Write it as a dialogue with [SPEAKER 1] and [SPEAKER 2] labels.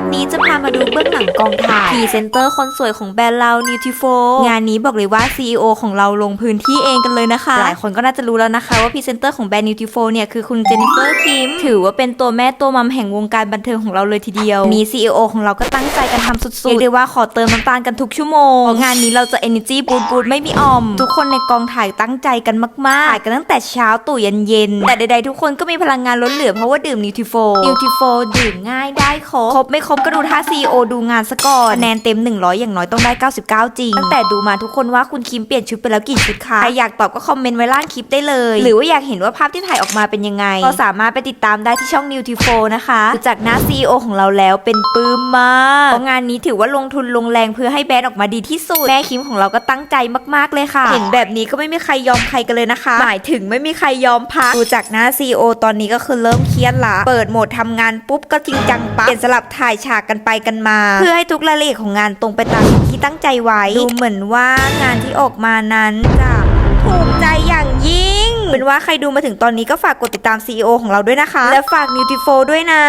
[SPEAKER 1] ปนี้จะพามาดูเบื้องหลัง กองถ่ายพรีเซนเตอร์คนสวยของแบรนด์เรา n u t r i f o งานนี้บอกเลยว่า CEO ของเราลงพื้นที่เองกันเลยนะคะ หลายคนก็น่าจะรู้แล้วนะคะว่าพรีเซนเตอร์ของแบรนด์ n u t r i f o เนี่ยคือคุณเจนนิเฟอร์คิมถือว่าเป็นตัวแม่ตัวมัมแห่งวงการบันเทิงของเราเลยทีเดียวนี้ CEO ของเราก็ตั้งใจกันทำสุดๆเรียกได้ว่าขอเติมน้ำตาลกันทุกชั่วโมงเพราะงานนี้เราจะ energy บูดบูดไม่มีอ่อม ทุกคนในกองถ่ายตั้งใจกันมากๆถ่ายกันตั้งแต่เช้าตู่ยันเย็น แต่ใดๆทุกคนก็มีพลังงานล้นเหลือเพราะว่าดื่มนิวทริโฟนิวทริโฟดื่มง่ายได้ครบครบไม่ครบก็ดูท่า CEO ดูงานซะก่อนคะแนนเต็ม 100 อย่างน้อยต้องได้ 99 จริง ตั้งแต่ดูมาทุกคนว่าคุณคิมเปลี่ยนชุดไปแล้วกี่ชุดคะใครอยากตอบก็คอมเมนต์ไว้ล่างคลิปได้เลย หรือว่าอยากเห็นว่าภาพที่ถ่ายออกมาเป็นยังไง ก็สามารถไปติดตามได้ที่ช่องนิวทริโฟนะคะดูจากหน้า CEO ของเราแล้วเป็นปื้มมากเพราะงานนี้ถือว่าลงทุนลงแรงเพื่อให้แบรนด์ออกมาดีที่สุดแม่คิมของเราก็ตั้งใจมากๆเลยค่ะ เห็นแบบนี้ก็ไม่มีใครยอมใครกันเลยนะคะ หมายถึงไม่มีใครยอมพักดูจากหน้า CEO ตอนนี้ก็คือเริ่มเครียดละเปิดโหมดทำงานปุ๊บก็จริงจังปั๊บเปลี่ยนสลับถ่ายฉากกันไปกันมา เพื่อให้ทุกรายละเอียดของงานตรงไปตามที่ตั้งใจไว้ ดูเหมือนว่างานที่ออกมานั้นจะถูกใจอย่างยิ่ง เป็นว่าใครดูมาถึงตอนนี้ก็ฝากกดติดตาม CEO ของเราด้วยนะคะ และฝาก n u t r i f o ด้วยนะ